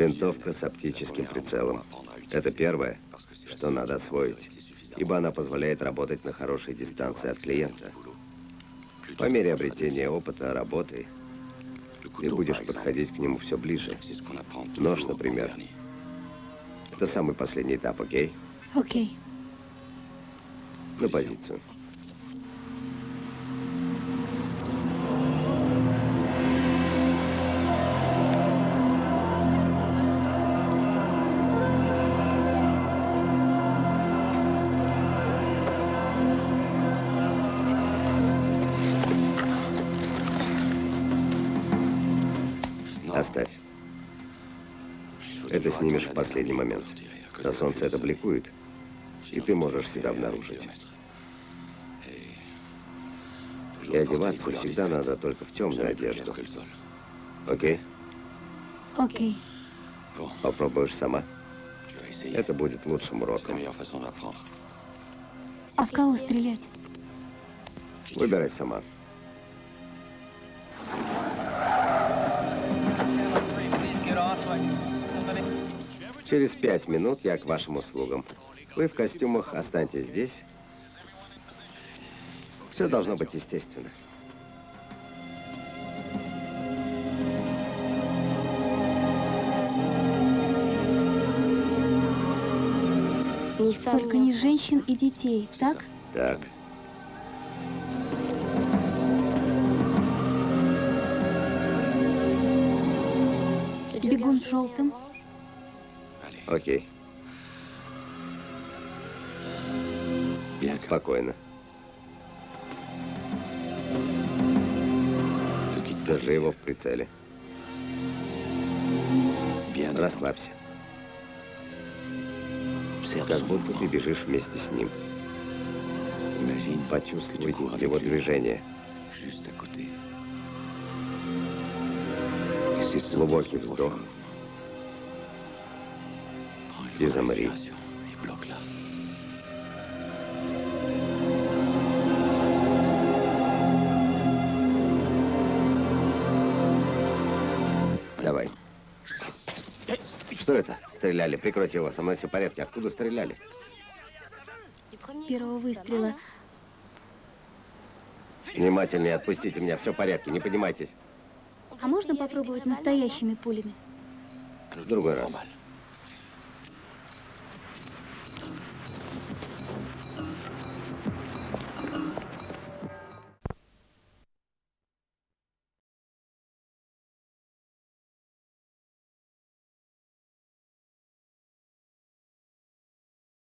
Винтовка с оптическим прицелом. Это первое, что надо освоить, ибо она позволяет работать на хорошей дистанции от клиента. По мере обретения опыта работы, ты будешь подходить к нему все ближе. Нож, например. Это самый последний этап, окей? Окей. На позицию. Оставь. Это снимешь в последний момент. На солнце это бликует, и ты можешь себя обнаружить. И одеваться всегда надо только в темную одежду. Окей? Окей. Попробуешь сама? Это будет лучшим уроком. А в кого стрелять? Выбирай сама. Через пять минут я к вашим услугам. Вы в костюмах останьтесь здесь. Все должно быть естественно. Только не женщин и детей, так? Так. Бегун в желтом. Окей. Спокойно. Держи его в прицеле. Расслабься. Как будто ты бежишь вместе с ним. Почувствуй его движение. Глубокий вздох. И замри. Давай. Что это? Стреляли. Прикройте его. Со мной все в порядке. Откуда стреляли? Первого выстрела. Внимательнее отпустите меня. Все в порядке. Не поднимайтесь. А можно попробовать настоящими пулями? В другой раз.